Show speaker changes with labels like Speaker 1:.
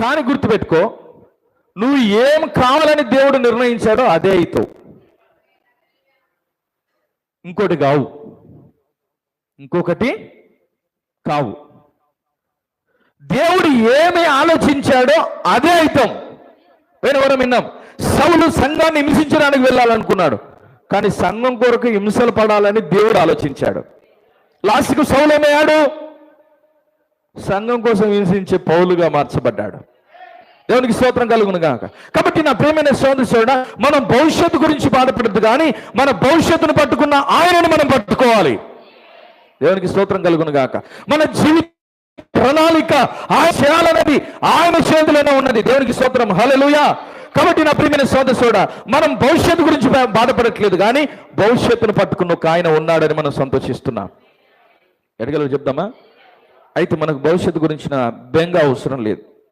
Speaker 1: కానీ గుర్తుపెట్టుకో నువ్వు ఏం కావాలని దేవుడు నిర్ణయించాడో అదే అవుతావు ఇంకోటి కావు. ఇంకొకటి కావు. దేవుడు ఏమి ఆలోచించాడో అదే అవుతాం వేరేవరం విన్నాం. సౌలు సంఘాన్ని హింసించడానికి వెళ్ళాలనుకున్నాడు. కానీ సంఘం కొరకు హింసలు పడాలని దేవుడు ఆలోచించాడు. లాస్ట్కు సౌలు ఏమయ్యాడు? సంఘం కోసం హింసించే పౌలుగా మార్చబడ్డాడు. దేవునికి స్తోత్రం కలుగును గాక. కాబట్టి నా ప్రేమైన సోదరుడు మనం భవిష్యత్తు గురించి బాధపడద్దు కానీ మన భవిష్యత్తును పట్టుకున్న ఆయనను మనం పట్టుకోవాలి. దేవునికి స్తోత్రం కలుగును గాక. మన జీవిత ప్రణాళిక ఆయన చేయాలన్నది ఆయన చేతిలోనే ఉన్నది. దేవునికి స్తోత్రం. హలలుయా కాబట్టి నా ప్రియమైన సోదరుడా మనం భవిష్యత్తు గురించి బాధపడట్లేదు కానీ భవిష్యత్తును పట్టుకున్న ఒక ఆయన ఉన్నాడని మనం సంతోషిస్తున్నాం. ఎడగలు చెప్దామా? అయితే మనకు భవిష్యత్తు గురించిన బెంగ అవసరం లేదు.